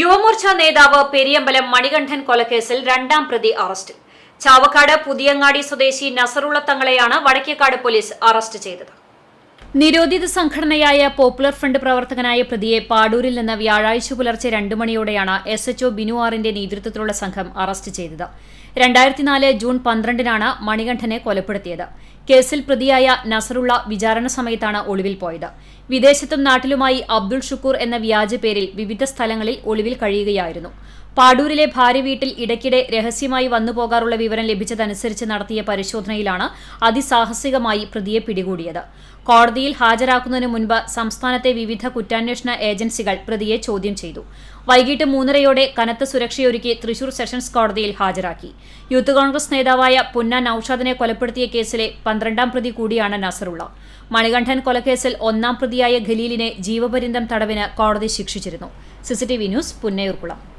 യുവമോർച്ച നേതാവ് പെരിയമ്പലം മണികണ്ഠൻ കൊലക്കേസിൽ രണ്ടാം പ്രതി അറസ്റ്റിൽ ചാവക്കാട് പുതിയങ്ങാടി സ്വദേശി നസറുള്ള തങ്ങളെയാണ് വടക്കേക്കാട് പോലീസ് അറസ്റ്റ് ചെയ്തത്. നിരോധിത സംഘടനയായ പോപ്പുലർ ഫ്രണ്ട് പ്രവർത്തകനായ പ്രതിയെ പാടൂരിൽ നിന്ന് വ്യാഴാഴ്ച പുലർച്ചെ രണ്ടു മണിയോടെയാണ് എസ് എച്ച്ഒ ബിനു നേതൃത്വത്തിലുള്ള സംഘം അറസ്റ്റ് ചെയ്തത്. രണ്ടായിരത്തിനാല് ജൂൺ പന്ത്രണ്ടിനാണ് മണികണ്ഠനെ കൊലപ്പെടുത്തിയത്. കേസിൽ പ്രതിയായ നസറുള്ള വിചാരണ സമയത്താണ് ഒളിവിൽ പോയത്. വിദേശത്തും നാട്ടിലുമായി അബ്ദുൾ ഷുക്കൂർ എന്ന വ്യാജ പേരിൽ വിവിധ സ്ഥലങ്ങളിൽ ഒളിവിൽ കഴിയുകയായിരുന്നു. പാടൂരിലെ ഭാര്യ വീട്ടിൽ ഇടയ്ക്കിടെ രഹസ്യമായി വന്നുപോകാറുള്ള വിവരം ലഭിച്ചതനുസരിച്ച് നടത്തിയ പരിശോധനയിലാണ് അതിസാഹസികമായി പ്രതിയെ പിടികൂടിയത്. കോടതിയിൽ ഹാജരാക്കുന്നതിന് മുൻപ് സംസ്ഥാനത്തെ വിവിധ കുറ്റാന്വേഷണ ഏജൻസികൾ പ്രതിയെ ചോദ്യം ചെയ്തു. വൈകിട്ട് മൂന്നരയോടെ കനത്ത സുരക്ഷയൊരുക്കി തൃശൂർ സെഷൻസ് കോടതിയിൽ ഹാജരാക്കി. യൂത്ത് കോൺഗ്രസ് നേതാവായ പുന്ന നൌഷാദിനെ കൊലപ്പെടുത്തിയ കേസിലെ പന്ത്രണ്ടാം പ്രതി കൂടിയാണ് നസറുള്ള. മണികണ്ഠൻ കൊലക്കേസിൽ ഒന്നാം പ്രതിയായ ഖലീലിനെ ജീവപര്യന്തം തടവിന് കോടതി ശിക്ഷിച്ചിരുന്നു. CCTV news Punnayurkulam.